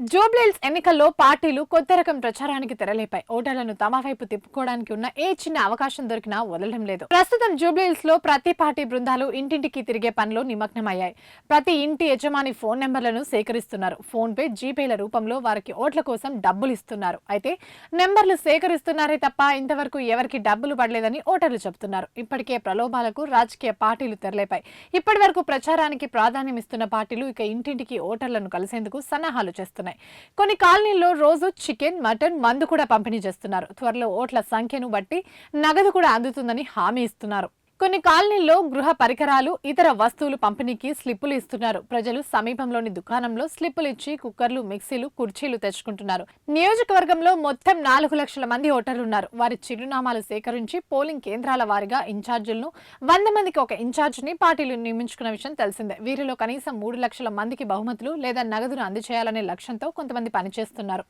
జూబ్లీల్స్ ఎన్నికల్లో పార్టీలు కొత్త రకం ప్రచారానికి తెరలేపాయి. ఓటర్లను తమ వైపు తిప్పుకోవడానికి ఉన్న ఏ చిన్న అవకాశం దొరికినా వదలడం లేదు. ప్రస్తుతం జూబ్లీల్స్లో ప్రతి పార్టీ బృందాలు ఇంటింటికి తిరిగే పనిలో నిమగ్నమయ్యాయి. ప్రతి ఇంటి యజమాని ఫోన్ నెంబర్లను సేకరిస్తున్నారు. ఫోన్ పే జీపేల రూపంలో వారికి ఓట్ల కోసం డబ్బులు ఇస్తున్నారు. అయితే నెంబర్లు సేకరిస్తున్నారే తప్ప ఇంతవరకు ఎవరికి డబ్బులు పడలేదని ఓటర్లు చెబుతున్నారు. ఇప్పటికే ప్రలోభాలకు రాజకీయ పార్టీలు తెరలేపాయి. ఇప్పటి వరకు ప్రచారానికి ప్రాధాన్యం ఇస్తున్న పార్టీలు ఇక ఇంటింటికి ఓటర్లను కలిసేందుకు సన్నాహాలు చేస్తున్నాయి. కొన్ని కాలనీల్లో రోజు చికెన్ మటన్ మందు కూడా పంపిణీ చేస్తున్నారు. త్వరలో ఓట్ల సంఖ్యను బట్టి నగదు కూడా అందుతుందని హామీ ఇస్తున్నారు. కొన్ని కాలనీల్లో గృహ పరికరాలు ఇతర వస్తువులు పంపిణీకి స్లిప్పులు ఇస్తున్నారు. ప్రజలు సమీపంలోని దుకాణంలో స్లిప్పులు ఇచ్చి కుక్కర్లు మిక్సీలు కుర్చీలు తెచ్చుకుంటున్నారు. నియోజకవర్గంలో మొత్తం నాలుగు లక్షల మంది ఓటర్లున్నారు. వారి చిరునామాలు సేకరించి పోలింగ్ కేంద్రాల వారిగా ఇన్ఛార్జీలను వంద మందికి ఒక ఇన్ఛార్జిని పార్టీలు నియమించుకున్న విషయం తెలిసిందే. వీరిలో కనీసం మూడు లక్షల మందికి బహుమతులు లేదా నగదును అందజేయాలనే లక్ష్యంతో కొంతమంది పనిచేస్తున్నారు.